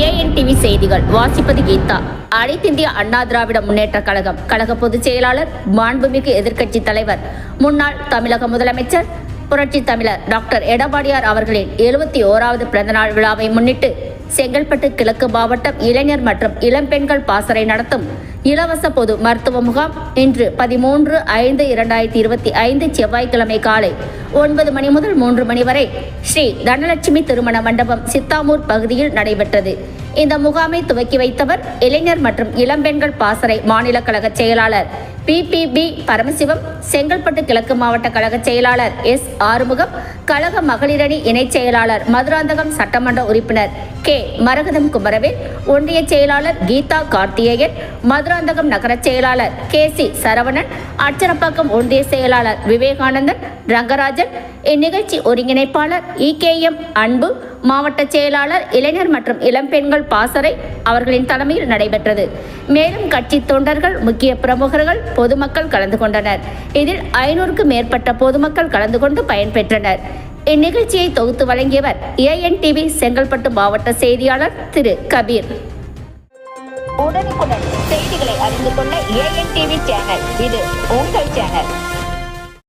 AN TV செய்திகள் வாசிப்பது கீதா. அனைத்திந்திய அண்ணா திராவிட முன்னேற்ற கழகம் கழக பொதுச் செயலாளர் மாண்புமிகு எதிர்க்கட்சி தலைவர். முன்னாள் தமிழக முதலமைச்சர் புரட்சி தமிழர் டாக்டர் எடப்பாடியார் அவர்களின் எழுபத்தி ஓராவது பிறந்தநாள் விழாவை முன்னிட்டு செங்கல்பட்டு கிழக்கு மாவட்டம் இளைஞர் மற்றும் இளம்பெண்கள் பாசறை நடத்தும் இலவச பொது மருத்துவ முகாம் இன்று பதிமூன்று ஐந்து இரண்டாயிரத்தி இருபத்தி ஐந்து செவ்வாய்க்கிழமை காலை ஒன்பது மணி முதல் மூன்று மணி வரை ஸ்ரீ தனலட்சுமி திருமண மண்டபம் சித்தாமூர் பகுதியில் நடைபெற்றது. இந்த முகாமை துவக்கி வைத்தவர் இளைஞர் மற்றும் இளம்பெண்கள் பாசறை மாநில கழக செயலாளர் பிபிபி பரமசிவம் செங்கல்பட்டு கிழக்கு மாவட்ட கழக செயலாளர் எஸ் ஆறுமுகம் கழக மகளிரணி இணைச் செயலாளர் மதுராந்தகம் சட்டமன்ற உறுப்பினர் கே. மரகதம் குமரவேல் ஒன்றிய செயலாளர் கீதா கார்த்திகேயன் மதுராந்தகம் நகர செயலாளர் கே சி சரவணன் அச்சரப்பாக்கம் ஒன்றிய செயலாளர் விவேகானந்தன் ரங்கராஜன் இந்நிகழ்ச்சி ஒருங்கிணைப்பாளர் இகேஎம் அன்பு மாவட்ட செயலாளர் இளைஞர் மற்றும் இளம்பெண்கள் பாசறை அவர்களின் தலைமையில் நடைபெற்றது. மேலும் கட்சி தொண்டர்கள் முக்கிய பிரமுகர்கள் பொதுமக்கள் கலந்து கொண்டனர். இதில் ஐநூறுக்கும் மேற்பட்ட பொதுமக்கள் கலந்து கொண்டு பயன்பெற்றனர் இந்நிகழ்ச்சியை தொகுத்து வழங்கியவர் ஏஎன்டிவி செங்கல்பட்டு மாவட்ட செய்தியாளர் திரு. கபீர். உடனுக்குடன் செய்திகளை அறிந்து கொள்ள ஏஎன் டிவி சேனல் இது உங்கள் சேனல்